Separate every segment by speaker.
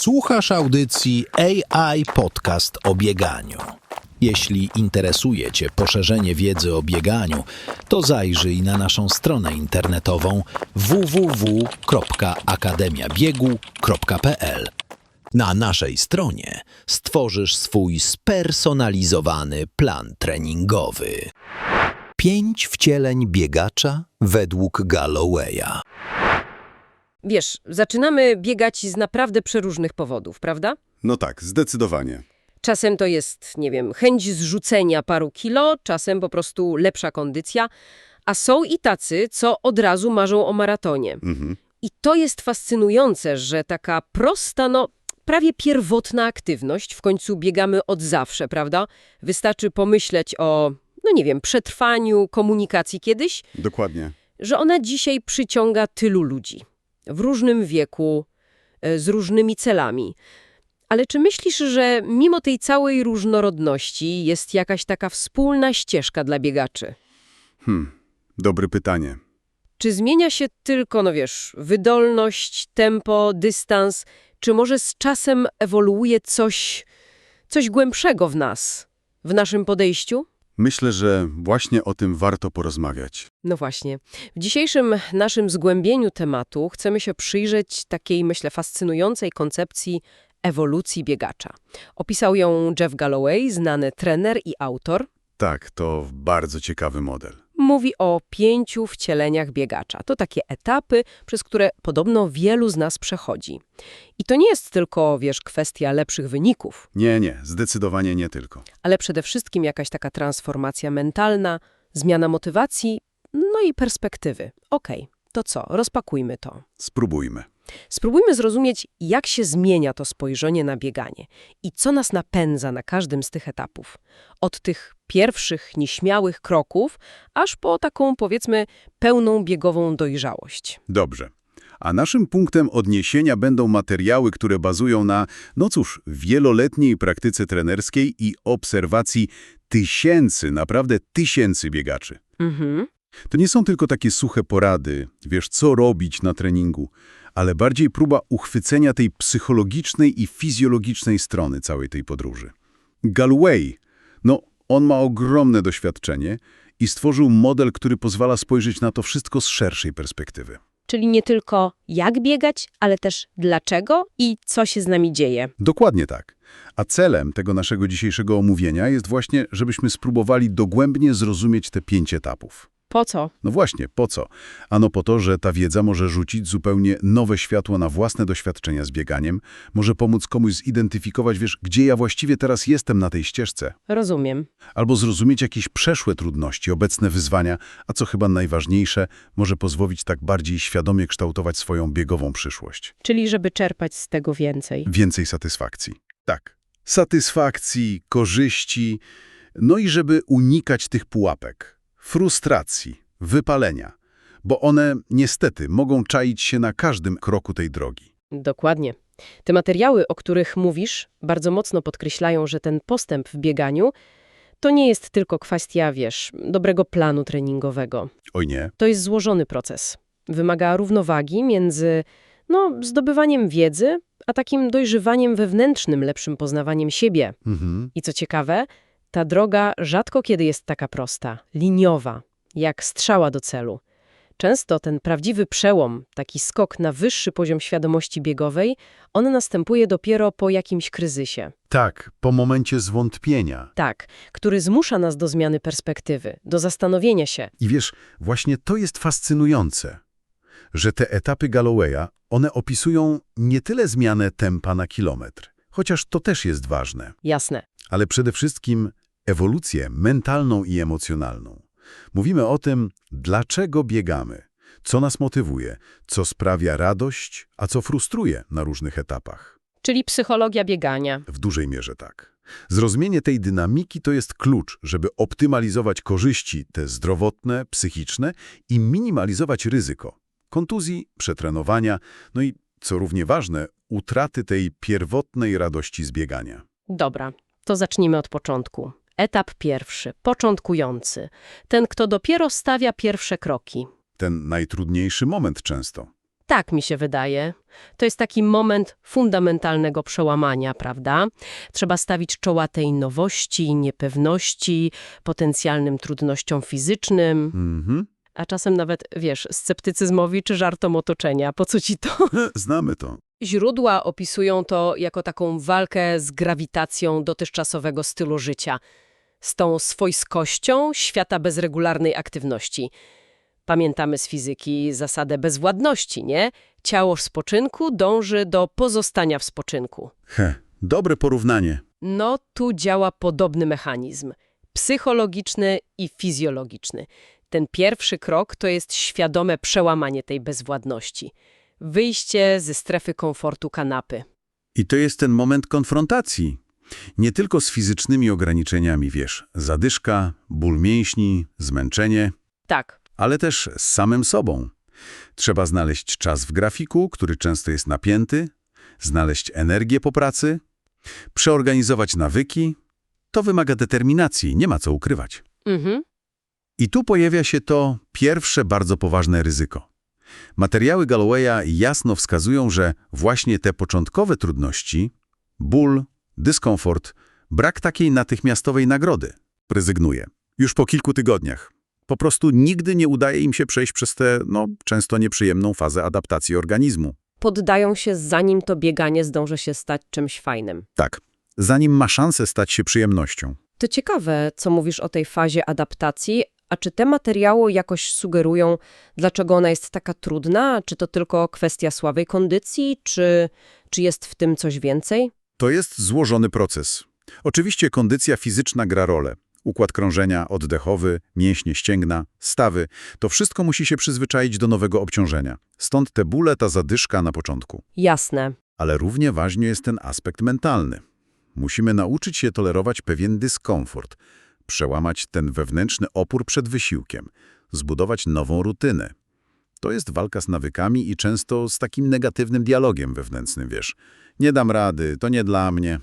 Speaker 1: Słuchasz audycji AI Podcast o bieganiu. Jeśli interesuje Cię poszerzenie wiedzy o bieganiu, to zajrzyj na naszą stronę internetową www.akademiabiegu.pl. Na naszej stronie stworzysz swój spersonalizowany plan treningowy. Pięć wcieleń biegacza według Gallowaya.
Speaker 2: Wiesz, zaczynamy biegać z naprawdę przeróżnych powodów, prawda?
Speaker 3: No tak, zdecydowanie.
Speaker 2: Czasem to jest, nie wiem, chęć zrzucenia paru kilo, czasem po prostu lepsza kondycja, a są i tacy, co od razu marzą o maratonie.
Speaker 3: Mhm.
Speaker 2: I to jest fascynujące, że taka prosta, no prawie pierwotna aktywność, w końcu biegamy od zawsze, prawda? Wystarczy pomyśleć o, no nie wiem, przetrwaniu, komunikacji kiedyś,
Speaker 3: Dokładnie.
Speaker 2: że ona dzisiaj przyciąga tylu ludzi. W różnym wieku, e, z różnymi celami. Ale czy myślisz, że mimo tej całej różnorodności jest jakaś taka wspólna ścieżka dla biegaczy?
Speaker 3: Hmm, dobre pytanie.
Speaker 2: Czy zmienia się tylko, no wiesz, wydolność, tempo, dystans, czy może z czasem ewoluuje coś, coś głębszego w nas, w naszym podejściu?
Speaker 3: Myślę, że właśnie o tym warto porozmawiać.
Speaker 2: No właśnie. W dzisiejszym naszym zgłębieniu tematu chcemy się przyjrzeć takiej, myślę, fascynującej koncepcji ewolucji biegacza. Opisał ją Jeff Galloway, znany trener i autor.
Speaker 3: Tak, to bardzo ciekawy model.
Speaker 2: Mówi o pięciu wcieleniach biegacza. To takie etapy, przez które podobno wielu z nas przechodzi. I to nie jest tylko, wiesz, kwestia lepszych wyników,
Speaker 3: Nie, nie, zdecydowanie nie tylko.
Speaker 2: ale przede wszystkim jakaś taka transformacja mentalna, zmiana motywacji, no i perspektywy. Okej, to co? Rozpakujmy to.
Speaker 3: Spróbujmy.
Speaker 2: Spróbujmy zrozumieć, jak się zmienia to spojrzenie na bieganie i co nas napędza na każdym z tych etapów. Od tych pierwszych, nieśmiałych kroków, aż po taką, powiedzmy, pełną biegową dojrzałość.
Speaker 3: Dobrze. A naszym punktem odniesienia będą materiały, które bazują na, no cóż, wieloletniej praktyce trenerskiej i obserwacji tysięcy, naprawdę tysięcy biegaczy.
Speaker 2: Mhm.
Speaker 3: To nie są tylko takie suche porady, wiesz, co robić na treningu, ale bardziej próba uchwycenia tej psychologicznej i fizjologicznej strony całej tej podróży. Galloway, no, on ma ogromne doświadczenie i stworzył model, który pozwala spojrzeć na to wszystko z szerszej perspektywy.
Speaker 2: Czyli nie tylko jak biegać, ale też dlaczego i co się z nami dzieje.
Speaker 3: Dokładnie tak. A celem tego naszego dzisiejszego omówienia jest właśnie, żebyśmy spróbowali dogłębnie zrozumieć te pięć etapów.
Speaker 2: Po co?
Speaker 3: No właśnie, po co? Ano po to, że ta wiedza może rzucić zupełnie nowe światło na własne doświadczenia z bieganiem, może pomóc komuś zidentyfikować, wiesz, gdzie ja właściwie teraz jestem na tej ścieżce,
Speaker 2: Rozumiem.
Speaker 3: albo zrozumieć jakieś przeszłe trudności, obecne wyzwania, a co chyba najważniejsze, może pozwolić tak bardziej świadomie kształtować swoją biegową przyszłość.
Speaker 2: Czyli żeby czerpać z tego więcej.
Speaker 3: Więcej satysfakcji. Tak. Satysfakcji, korzyści, no i żeby unikać tych pułapek, frustracji, wypalenia, bo one niestety mogą czaić się na każdym kroku tej drogi.
Speaker 2: Dokładnie. Te materiały, o których mówisz, bardzo mocno podkreślają, że ten postęp w bieganiu to nie jest tylko kwestia, wiesz, dobrego planu treningowego.
Speaker 3: Oj nie,
Speaker 2: To jest złożony proces. Wymaga równowagi między no, zdobywaniem wiedzy, a takim dojrzywaniem wewnętrznym, lepszym poznawaniem siebie.
Speaker 3: mhm.
Speaker 2: I co ciekawe, ta droga rzadko kiedy jest taka prosta, liniowa, jak strzała do celu. Często ten prawdziwy przełom, taki skok na wyższy poziom świadomości biegowej, on następuje dopiero po jakimś kryzysie.
Speaker 3: Tak, po momencie zwątpienia.
Speaker 2: Tak, który zmusza nas do zmiany perspektywy, do zastanowienia się.
Speaker 3: I wiesz, właśnie to jest fascynujące, że te etapy Gallowaya, one opisują nie tyle zmianę tempa na kilometr, chociaż to też jest ważne,
Speaker 2: Jasne.
Speaker 3: Ale przede wszystkim ewolucję mentalną i emocjonalną. Mówimy o tym, dlaczego biegamy, co nas motywuje, co sprawia radość, a co frustruje na różnych etapach.
Speaker 2: Czyli psychologia biegania.
Speaker 3: W dużej mierze tak. Zrozumienie tej dynamiki to jest klucz, żeby optymalizować korzyści te zdrowotne, psychiczne i minimalizować ryzyko kontuzji, przetrenowania, no i, co równie ważne, utraty tej pierwotnej radości z biegania.
Speaker 2: Dobra, to zacznijmy od początku. Etap pierwszy, początkujący. Ten, kto dopiero stawia pierwsze kroki.
Speaker 3: Ten najtrudniejszy moment często.
Speaker 2: Tak mi się wydaje. To jest taki moment fundamentalnego przełamania, prawda? Trzeba stawić czoła tej nowości, niepewności, potencjalnym trudnościom fizycznym,
Speaker 3: Mhm.
Speaker 2: a czasem nawet, wiesz, sceptycyzmowi czy żartom otoczenia. Po co ci to?
Speaker 3: Znamy to.
Speaker 2: Źródła opisują to jako taką walkę z grawitacją dotychczasowego stylu życia, z tą swojskością świata bez regularnej aktywności. Pamiętamy z fizyki zasadę bezwładności, nie? Ciało w spoczynku dąży do pozostania w spoczynku.
Speaker 3: He, dobre porównanie.
Speaker 2: No, tu działa podobny mechanizm psychologiczny i fizjologiczny. Ten pierwszy krok to jest świadome przełamanie tej bezwładności. Wyjście ze strefy komfortu kanapy.
Speaker 3: I to jest ten moment konfrontacji. Nie tylko z fizycznymi ograniczeniami, wiesz, zadyszka, ból mięśni, zmęczenie,
Speaker 2: Tak,
Speaker 3: ale też z samym sobą. Trzeba znaleźć czas w grafiku, który często jest napięty, znaleźć energię po pracy, przeorganizować nawyki. To wymaga determinacji, nie ma co ukrywać.
Speaker 2: mhm.
Speaker 3: I tu pojawia się to pierwsze bardzo poważne ryzyko. Materiały Gallowaya jasno wskazują, że właśnie te początkowe trudności, ból, dyskomfort, brak takiej natychmiastowej nagrody, rezygnuje. Już po kilku tygodniach. Po prostu nigdy nie udaje im się przejść przez tę, no, często nieprzyjemną fazę adaptacji organizmu.
Speaker 2: Poddają się, zanim to bieganie zdąży się stać czymś fajnym.
Speaker 3: Tak, zanim ma szansę stać się przyjemnością.
Speaker 2: To ciekawe, co mówisz o tej fazie adaptacji, a czy te materiały jakoś sugerują, dlaczego ona jest taka trudna? Czy to tylko kwestia słabej kondycji, czy, czy jest w tym coś więcej?
Speaker 3: To jest złożony proces. Oczywiście kondycja fizyczna gra rolę. Układ krążenia, oddechowy, mięśnie ścięgna, stawy. To wszystko musi się przyzwyczaić do nowego obciążenia. Stąd te bóle, ta zadyszka na początku.
Speaker 2: Jasne.
Speaker 3: Ale równie ważny jest ten aspekt mentalny. Musimy nauczyć się tolerować pewien dyskomfort, przełamać ten wewnętrzny opór przed wysiłkiem, zbudować nową rutynę. To jest walka z nawykami i często z takim negatywnym dialogiem wewnętrznym, wiesz. Nie dam rady, to nie dla mnie.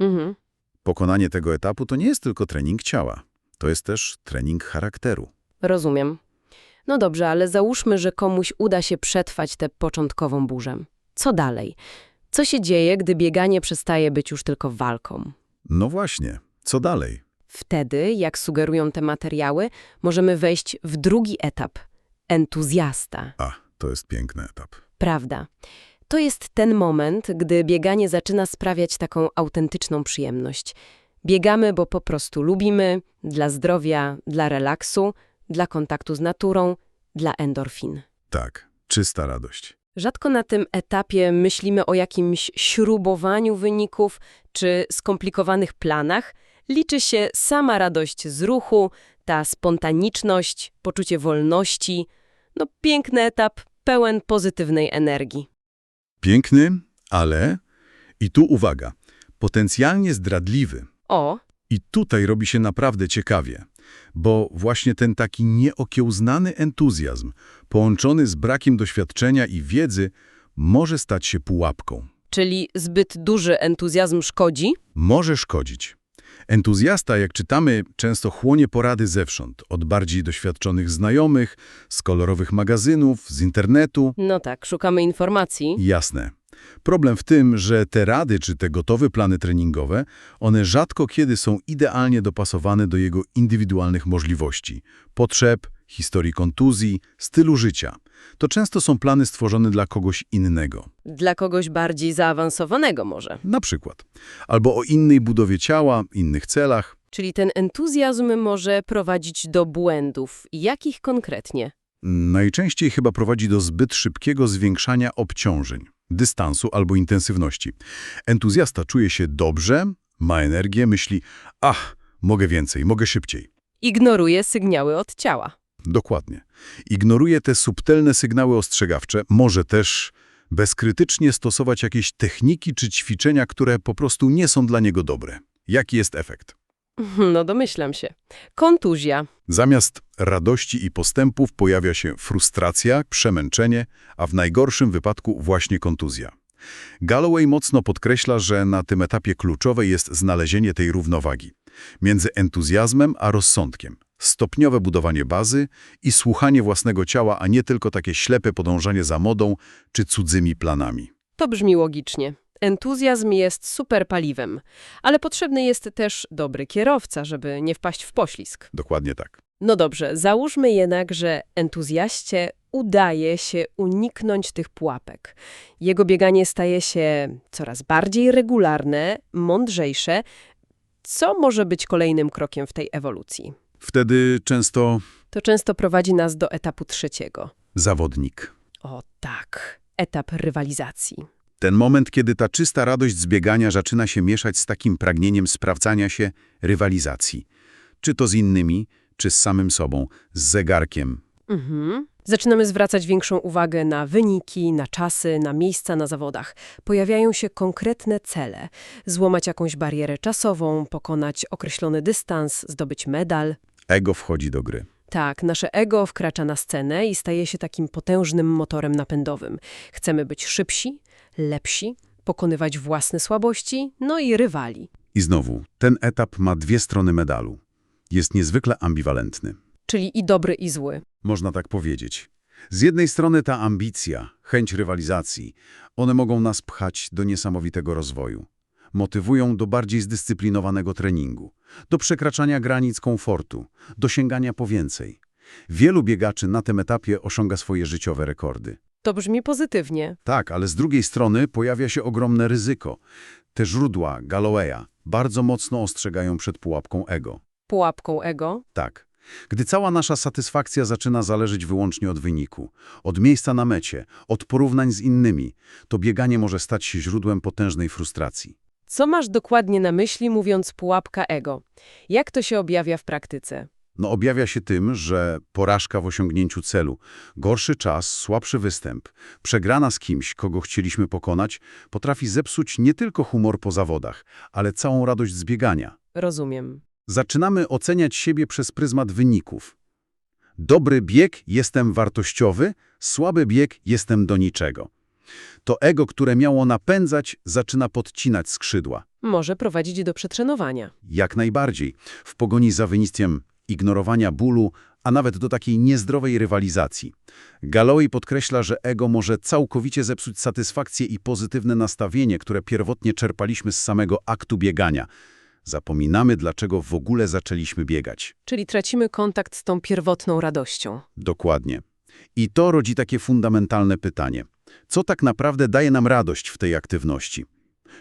Speaker 2: Mhm.
Speaker 3: Pokonanie tego etapu to nie jest tylko trening ciała. To jest też trening charakteru.
Speaker 2: Rozumiem. No dobrze, ale załóżmy, że komuś uda się przetrwać tę początkową burzę. Co dalej? Co się dzieje, gdy bieganie przestaje być już tylko walką?
Speaker 3: No właśnie, co dalej?
Speaker 2: Wtedy, jak sugerują te materiały, możemy wejść w drugi etap entuzjasta.
Speaker 3: A, to jest piękny etap.
Speaker 2: Prawda. To jest ten moment, gdy bieganie zaczyna sprawiać taką autentyczną przyjemność. Biegamy, bo po prostu lubimy, dla zdrowia, dla relaksu, dla kontaktu z naturą, dla endorfin.
Speaker 3: Tak, czysta radość.
Speaker 2: Rzadko na tym etapie myślimy o jakimś śrubowaniu wyników czy skomplikowanych planach. Liczy się sama radość z ruchu, ta spontaniczność, poczucie wolności. No piękny etap, pełen pozytywnej energii.
Speaker 3: Piękny, ale... I tu uwaga, potencjalnie zdradliwy.
Speaker 2: O,
Speaker 3: I tutaj robi się naprawdę ciekawie, bo właśnie ten taki nieokiełznany entuzjazm, połączony z brakiem doświadczenia i wiedzy, może stać się pułapką.
Speaker 2: czyli zbyt duży entuzjazm szkodzi?
Speaker 3: Może szkodzić. Entuzjasta, jak czytamy, często chłonie porady zewsząd, od bardziej doświadczonych znajomych, z kolorowych magazynów, z internetu.
Speaker 2: No tak, szukamy informacji.
Speaker 3: Jasne. Problem w tym, że te rady czy te gotowe plany treningowe, one rzadko kiedy są idealnie dopasowane do jego indywidualnych możliwości, potrzeb, historii kontuzji, stylu życia. To często są plany stworzone dla kogoś innego.
Speaker 2: Dla kogoś bardziej zaawansowanego może.
Speaker 3: Na przykład. Albo o innej budowie ciała, innych celach.
Speaker 2: Czyli ten entuzjazm może prowadzić do błędów. Jakich konkretnie?
Speaker 3: Najczęściej chyba prowadzi do zbyt szybkiego zwiększania obciążeń, dystansu albo intensywności. Entuzjasta czuje się dobrze, ma energię, myśli, ach, mogę więcej, mogę szybciej.
Speaker 2: Ignoruje sygnały od ciała.
Speaker 3: Dokładnie. Ignoruje te subtelne sygnały ostrzegawcze, może też bezkrytycznie stosować jakieś techniki czy ćwiczenia, które po prostu nie są dla niego dobre. Jaki jest efekt?
Speaker 2: No domyślam się. Kontuzja.
Speaker 3: Zamiast radości i postępów pojawia się frustracja, przemęczenie, a w najgorszym wypadku właśnie kontuzja. Galloway mocno podkreśla, że na tym etapie kluczowe jest znalezienie tej równowagi między entuzjazmem a rozsądkiem, Stopniowe budowanie bazy i słuchanie własnego ciała, a nie tylko takie ślepe podążanie za modą czy cudzymi planami.
Speaker 2: To brzmi logicznie. Entuzjazm jest super paliwem, ale potrzebny jest też dobry kierowca, żeby nie wpaść w poślizg.
Speaker 3: Dokładnie tak.
Speaker 2: No dobrze, załóżmy jednak, że entuzjaście udaje się uniknąć tych pułapek. Jego bieganie staje się coraz bardziej regularne, mądrzejsze. Co może być kolejnym krokiem w tej ewolucji?
Speaker 3: Wtedy często
Speaker 2: To często prowadzi nas do etapu trzeciego.
Speaker 3: zawodnik.
Speaker 2: O tak, etap rywalizacji.
Speaker 3: Ten moment, kiedy ta czysta radość z biegania zaczyna się mieszać z takim pragnieniem sprawdzania się rywalizacji. Czy to z innymi, czy z samym sobą, z zegarkiem.
Speaker 2: Mhm. Zaczynamy zwracać większą uwagę na wyniki, na czasy, na miejsca na zawodach. Pojawiają się konkretne cele. Złamać jakąś barierę czasową, pokonać określony dystans, zdobyć medal.
Speaker 3: Ego wchodzi do gry.
Speaker 2: Tak, nasze ego wkracza na scenę i staje się takim potężnym motorem napędowym. Chcemy być szybsi, lepsi, pokonywać własne słabości, no i rywali.
Speaker 3: I znowu, ten etap ma dwie strony medalu. Jest niezwykle ambiwalentny.
Speaker 2: Czyli i dobry, i zły.
Speaker 3: Można tak powiedzieć. Z jednej strony ta ambicja, chęć rywalizacji, one mogą nas pchać do niesamowitego rozwoju. Motywują do bardziej zdyscyplinowanego treningu, do przekraczania granic komfortu, do sięgania po więcej. Wielu biegaczy na tym etapie osiąga swoje życiowe rekordy.
Speaker 2: To brzmi pozytywnie.
Speaker 3: Tak, ale z drugiej strony pojawia się ogromne ryzyko. Te źródła Gallowaya bardzo mocno ostrzegają przed pułapką ego.
Speaker 2: Pułapką ego.
Speaker 3: Tak. Gdy cała nasza satysfakcja zaczyna zależeć wyłącznie od wyniku, od miejsca na mecie, od porównań z innymi, to bieganie może stać się źródłem potężnej frustracji.
Speaker 2: Co masz dokładnie na myśli, mówiąc pułapka ego? Jak to się objawia w praktyce?
Speaker 3: No objawia się tym, że porażka w osiągnięciu celu, gorszy czas, słabszy występ, przegrana z kimś, kogo chcieliśmy pokonać, potrafi zepsuć nie tylko humor po zawodach, ale całą radość z biegania.
Speaker 2: Rozumiem.
Speaker 3: Zaczynamy oceniać siebie przez pryzmat wyników. Dobry bieg jestem wartościowy, słaby bieg jestem do niczego. To ego, które miało napędzać, zaczyna podcinać skrzydła.
Speaker 2: Może prowadzić do przetrzenowania.
Speaker 3: Jak najbardziej. W pogoni za wynictwem ignorowania bólu, a nawet do takiej niezdrowej rywalizacji. Galloway podkreśla, że ego może całkowicie zepsuć satysfakcję i pozytywne nastawienie, które pierwotnie czerpaliśmy z samego aktu biegania. Zapominamy, dlaczego w ogóle zaczęliśmy biegać.
Speaker 2: Czyli tracimy kontakt z tą pierwotną radością.
Speaker 3: Dokładnie. I to rodzi takie fundamentalne pytanie. Co tak naprawdę daje nam radość w tej aktywności?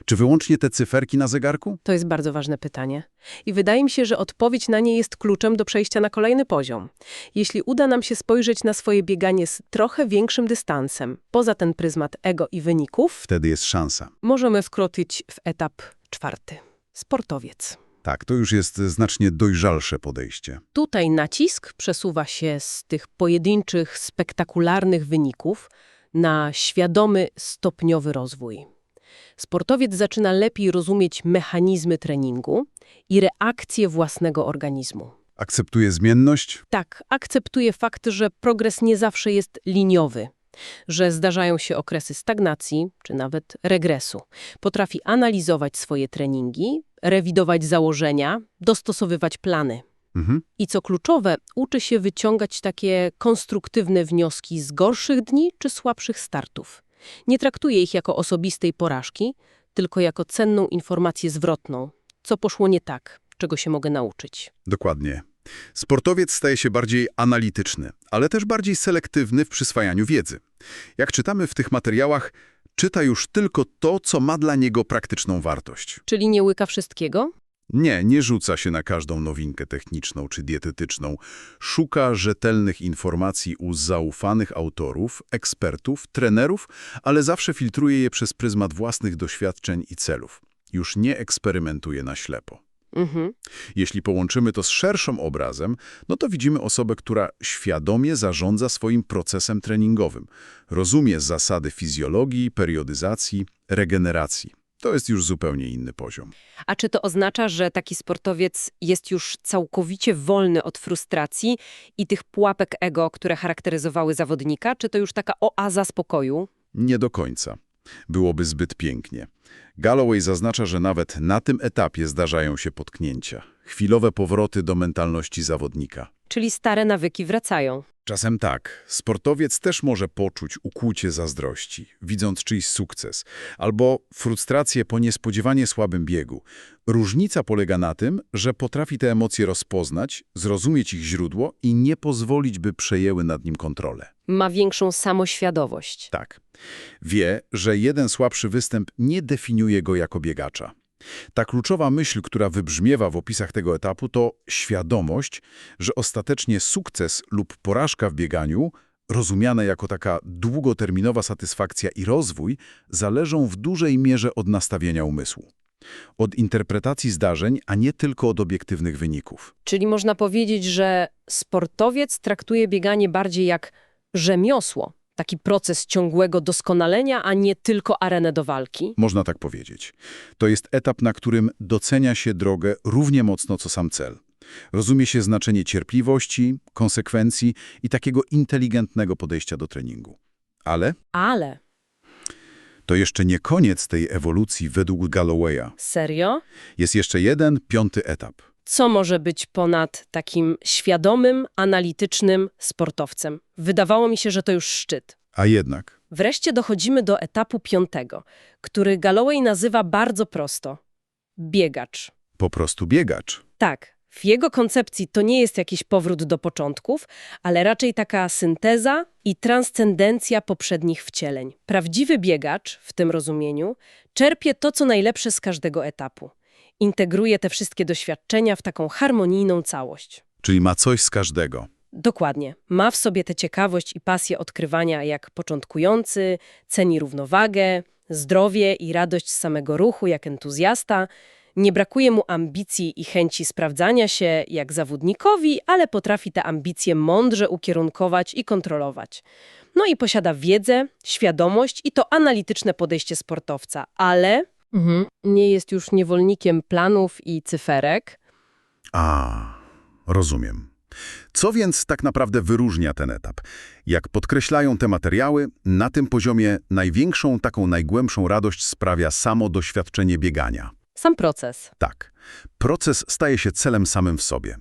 Speaker 3: Czy wyłącznie te cyferki na zegarku?
Speaker 2: To jest bardzo ważne pytanie. I wydaje mi się, że odpowiedź na nie jest kluczem do przejścia na kolejny poziom. Jeśli uda nam się spojrzeć na swoje bieganie z trochę większym dystansem, poza ten pryzmat ego i wyników,
Speaker 3: Wtedy jest szansa.
Speaker 2: możemy wkroczyć w etap czwarty. Sportowiec.
Speaker 3: Tak, to już jest znacznie dojrzalsze podejście.
Speaker 2: Tutaj nacisk przesuwa się z tych pojedynczych, spektakularnych wyników na świadomy, stopniowy rozwój. Sportowiec zaczyna lepiej rozumieć mechanizmy treningu i reakcje własnego organizmu.
Speaker 3: Akceptuje zmienność?
Speaker 2: Tak, akceptuje fakt, że progres nie zawsze jest liniowy, że zdarzają się okresy stagnacji czy nawet regresu. Potrafi analizować swoje treningi, rewidować założenia, dostosowywać plany.
Speaker 3: Mhm.
Speaker 2: I co kluczowe, uczy się wyciągać takie konstruktywne wnioski z gorszych dni czy słabszych startów. Nie traktuje ich jako osobistej porażki, tylko jako cenną informację zwrotną. Co poszło nie tak, czego się mogę nauczyć.
Speaker 3: Dokładnie. Sportowiec staje się bardziej analityczny, ale też bardziej selektywny w przyswajaniu wiedzy. Jak czytamy w tych materiałach, czyta już tylko to, co ma dla niego praktyczną wartość.
Speaker 2: Czyli nie łyka wszystkiego?
Speaker 3: Nie, nie rzuca się na każdą nowinkę techniczną czy dietetyczną. Szuka rzetelnych informacji u zaufanych autorów, ekspertów, trenerów, ale zawsze filtruje je przez pryzmat własnych doświadczeń i celów. Już nie eksperymentuje na ślepo.
Speaker 2: Mhm.
Speaker 3: Jeśli połączymy to z szerszym obrazem, no to widzimy osobę, która świadomie zarządza swoim procesem treningowym. Rozumie zasady fizjologii, periodyzacji, regeneracji. To jest już zupełnie inny poziom.
Speaker 2: A czy to oznacza, że taki sportowiec jest już całkowicie wolny od frustracji i tych pułapek ego, które charakteryzowały zawodnika? Czy to już taka oaza spokoju?
Speaker 3: Nie do końca. Byłoby zbyt pięknie. Galloway zaznacza, że nawet na tym etapie zdarzają się potknięcia. chwilowe powroty do mentalności zawodnika.
Speaker 2: Czyli stare nawyki wracają.
Speaker 3: Czasem tak. Sportowiec też może poczuć ukłucie zazdrości, widząc czyjś sukces, albo frustrację po niespodziewanie słabym biegu. Różnica polega na tym, że potrafi te emocje rozpoznać, zrozumieć ich źródło i nie pozwolić, by przejęły nad nim kontrolę.
Speaker 2: Ma większą samoświadomość.
Speaker 3: Tak. Wie, że jeden słabszy występ nie definiuje go jako biegacza. Ta kluczowa myśl, która wybrzmiewa w opisach tego etapu, to świadomość, że ostatecznie sukces lub porażka w bieganiu, rozumiane jako taka długoterminowa satysfakcja i rozwój, zależą w dużej mierze od nastawienia umysłu. Od interpretacji zdarzeń, a nie tylko od obiektywnych wyników.
Speaker 2: Czyli można powiedzieć, że sportowiec traktuje bieganie bardziej jak rzemiosło, taki proces ciągłego doskonalenia, a nie tylko arenę do walki.
Speaker 3: Można tak powiedzieć. To jest etap, na którym docenia się drogę równie mocno co sam cel. Rozumie się znaczenie cierpliwości, konsekwencji i takiego inteligentnego podejścia do treningu. Ale
Speaker 2: Ale
Speaker 3: to jeszcze nie koniec tej ewolucji według Gallowaya.
Speaker 2: serio?
Speaker 3: Jest jeszcze jeden, piąty etap.
Speaker 2: Co może być ponad takim świadomym, analitycznym sportowcem? Wydawało mi się, że to już szczyt.
Speaker 3: A jednak,
Speaker 2: Wreszcie dochodzimy do etapu piątego, który Galloway nazywa bardzo prosto – biegacz.
Speaker 3: po prostu biegacz.
Speaker 2: Tak, w jego koncepcji to nie jest jakiś powrót do początków, ale raczej taka synteza i transcendencja poprzednich wcieleń. Prawdziwy biegacz, w tym rozumieniu, czerpie to, co najlepsze z każdego etapu. Integruje te wszystkie doświadczenia w taką harmonijną całość.
Speaker 3: Czyli ma coś z każdego.
Speaker 2: Dokładnie. Ma w sobie tę ciekawość i pasję odkrywania jak początkujący, ceni równowagę, zdrowie i radość z samego ruchu jak entuzjasta. Nie brakuje mu ambicji i chęci sprawdzania się jak zawodnikowi, ale potrafi te ambicje mądrze ukierunkować i kontrolować. No i posiada wiedzę, świadomość i to analityczne podejście sportowca, ale nie jest już niewolnikiem planów i cyferek.
Speaker 3: A, rozumiem. Co więc tak naprawdę wyróżnia ten etap? Jak podkreślają te materiały, na tym poziomie największą, taką najgłębszą radość sprawia samo doświadczenie biegania.
Speaker 2: Sam proces.
Speaker 3: Tak, proces staje się celem samym w sobie.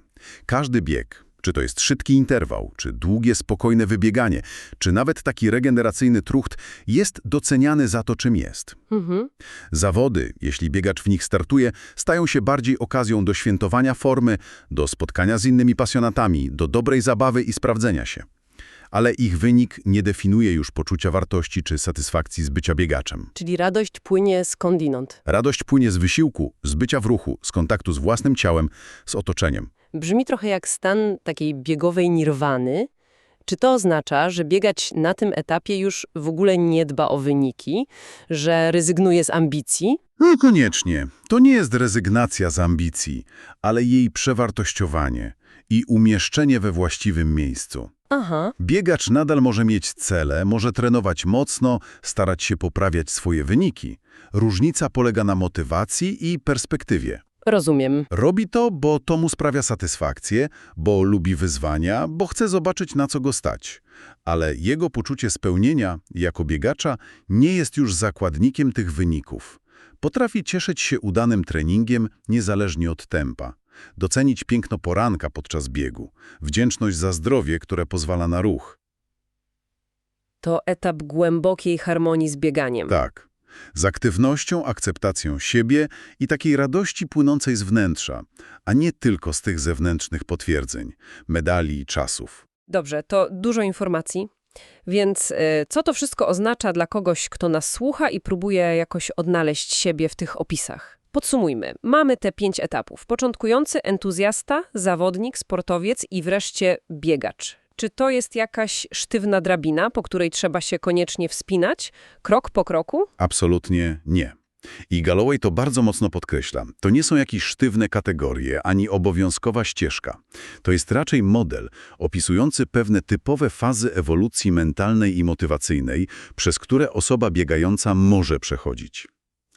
Speaker 3: Każdy bieg, czy to jest szybki interwał, czy długie, spokojne wybieganie, czy nawet taki regeneracyjny trucht, jest doceniany za to, czym jest.
Speaker 2: Mhm.
Speaker 3: Zawody, jeśli biegacz w nich startuje, stają się bardziej okazją do świętowania formy, do spotkania z innymi pasjonatami, do dobrej zabawy i sprawdzenia się. Ale ich wynik nie definiuje już poczucia wartości czy satysfakcji z bycia biegaczem.
Speaker 2: Czyli radość płynie skądinąd.
Speaker 3: Radość płynie z wysiłku, z bycia w ruchu, z kontaktu z własnym ciałem, z otoczeniem.
Speaker 2: Brzmi trochę jak stan takiej biegowej nirwany. Czy to oznacza, że biegać na tym etapie już w ogóle nie dba o wyniki, że rezygnuje z ambicji?
Speaker 3: Niekoniecznie. To nie jest rezygnacja z ambicji, ale jej przewartościowanie i umieszczenie we właściwym miejscu.
Speaker 2: Aha,
Speaker 3: Biegacz nadal może mieć cele, może trenować mocno, starać się poprawiać swoje wyniki. Różnica polega na motywacji i perspektywie.
Speaker 2: Rozumiem.
Speaker 3: Robi to, bo to mu sprawia satysfakcję, bo lubi wyzwania, bo chce zobaczyć, na co go stać. Ale jego poczucie spełnienia jako biegacza nie jest już zakładnikiem tych wyników. Potrafi cieszyć się udanym treningiem niezależnie od tempa. Docenić piękno poranka podczas biegu, wdzięczność za zdrowie, które pozwala na ruch.
Speaker 2: To etap głębokiej harmonii z bieganiem.
Speaker 3: Tak. Z aktywnością, akceptacją siebie i takiej radości płynącej z wnętrza, a nie tylko z tych zewnętrznych potwierdzeń, medali i czasów.
Speaker 2: Dobrze, to dużo informacji. Więc y, co to wszystko oznacza dla kogoś, kto nas słucha i próbuje jakoś odnaleźć siebie w tych opisach? Podsumujmy. Mamy te pięć etapów. Początkujący entuzjasta, zawodnik, sportowiec i wreszcie biegacz. Czy to jest jakaś sztywna drabina, po której trzeba się koniecznie wspinać, krok po kroku?
Speaker 3: Absolutnie nie. I Galloway to bardzo mocno podkreśla. To nie są jakieś sztywne kategorie, ani obowiązkowa ścieżka. To jest raczej model opisujący pewne typowe fazy ewolucji mentalnej i motywacyjnej, przez które osoba biegająca może przechodzić.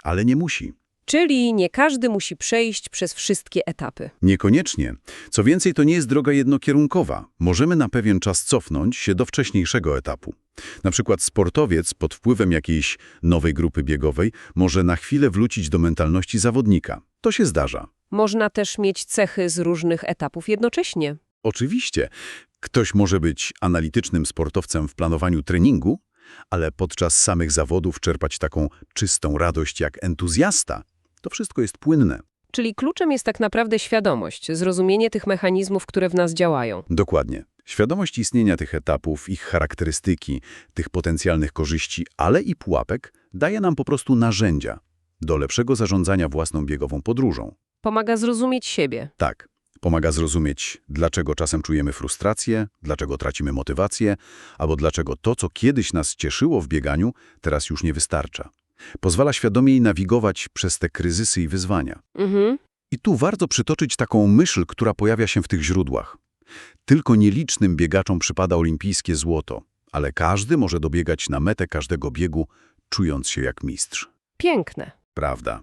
Speaker 3: Ale nie musi.
Speaker 2: Czyli nie każdy musi przejść przez wszystkie etapy.
Speaker 3: Niekoniecznie. Co więcej, to nie jest droga jednokierunkowa. Możemy na pewien czas cofnąć się do wcześniejszego etapu. Na przykład sportowiec pod wpływem jakiejś nowej grupy biegowej może na chwilę wrócić do mentalności zawodnika. To się zdarza.
Speaker 2: Można też mieć cechy z różnych etapów jednocześnie.
Speaker 3: Oczywiście, ktoś może być analitycznym sportowcem w planowaniu treningu, ale podczas samych zawodów czerpać taką czystą radość jak entuzjasta. To wszystko jest płynne.
Speaker 2: Czyli kluczem jest tak naprawdę świadomość, zrozumienie tych mechanizmów, które w nas działają.
Speaker 3: Dokładnie. Świadomość istnienia tych etapów, ich charakterystyki, tych potencjalnych korzyści, ale i pułapek daje nam po prostu narzędzia do lepszego zarządzania własną biegową podróżą.
Speaker 2: Pomaga zrozumieć siebie.
Speaker 3: Tak, pomaga zrozumieć, dlaczego czasem czujemy frustrację, dlaczego tracimy motywację, albo dlaczego to, co kiedyś nas cieszyło w bieganiu, teraz już nie wystarcza. Pozwala świadomiej nawigować przez te kryzysy i wyzwania.
Speaker 2: Mhm.
Speaker 3: I tu warto przytoczyć taką myśl, która pojawia się w tych źródłach. Tylko nielicznym biegaczom przypada olimpijskie złoto, ale każdy może dobiegać na metę każdego biegu, czując się jak mistrz.
Speaker 2: Piękne.
Speaker 3: Prawda.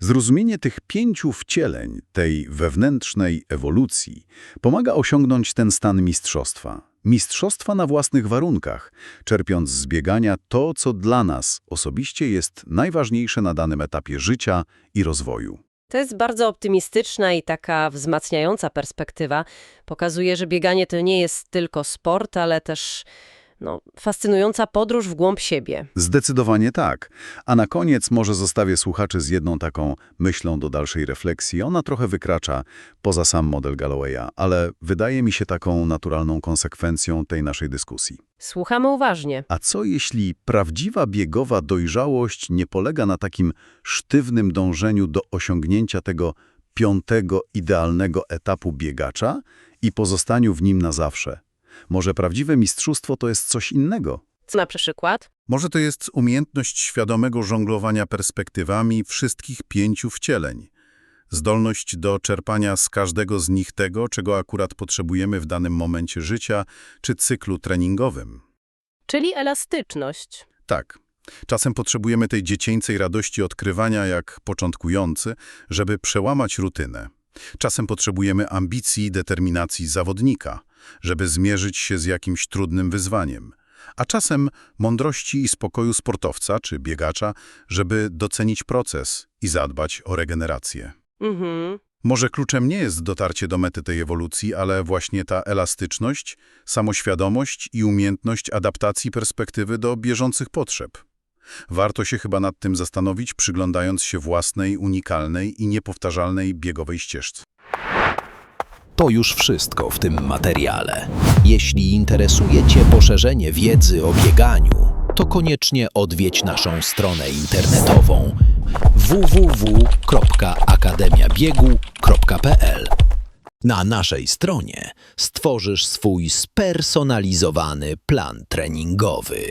Speaker 3: Zrozumienie tych pięciu wcieleń, tej wewnętrznej ewolucji, pomaga osiągnąć ten stan mistrzostwa. Mistrzostwa na własnych warunkach, czerpiąc z biegania to, co dla nas osobiście jest najważniejsze na danym etapie życia i rozwoju.
Speaker 2: To jest bardzo optymistyczna i taka wzmacniająca perspektywa. Pokazuje, że bieganie to nie jest tylko sport, ale też no, fascynująca podróż w głąb siebie.
Speaker 3: Zdecydowanie tak. A na koniec może zostawię słuchaczy z jedną taką myślą do dalszej refleksji. Ona trochę wykracza poza sam model Gallowaya, ale wydaje mi się taką naturalną konsekwencją tej naszej dyskusji.
Speaker 2: Słuchamy uważnie.
Speaker 3: A co jeśli prawdziwa biegowa dojrzałość nie polega na takim sztywnym dążeniu do osiągnięcia tego piątego idealnego etapu biegacza i pozostaniu w nim na zawsze? Może prawdziwe mistrzostwo to jest coś innego?
Speaker 2: Co na przykład?
Speaker 4: Może to jest umiejętność świadomego żonglowania perspektywami wszystkich pięciu wcieleń. Zdolność do czerpania z każdego z nich tego, czego akurat potrzebujemy w danym momencie życia czy cyklu treningowym.
Speaker 2: Czyli elastyczność.
Speaker 4: Tak. Czasem potrzebujemy tej dziecięcej radości odkrywania jak początkujący, żeby przełamać rutynę. Czasem potrzebujemy ambicji i determinacji zawodnika, żeby zmierzyć się z jakimś trudnym wyzwaniem. A czasem mądrości i spokoju sportowca czy biegacza, żeby docenić proces i zadbać o regenerację.
Speaker 2: Mhm.
Speaker 4: Może kluczem nie jest dotarcie do mety tej ewolucji, ale właśnie ta elastyczność, samoświadomość i umiejętność adaptacji perspektywy do bieżących potrzeb. Warto się chyba nad tym zastanowić, przyglądając się własnej, unikalnej i niepowtarzalnej biegowej ścieżce.
Speaker 1: To już wszystko w tym materiale. Jeśli interesuje Cię poszerzenie wiedzy o bieganiu, to koniecznie odwiedź naszą stronę internetową www.akademiabiegu.pl. Na naszej stronie stworzysz swój spersonalizowany plan treningowy.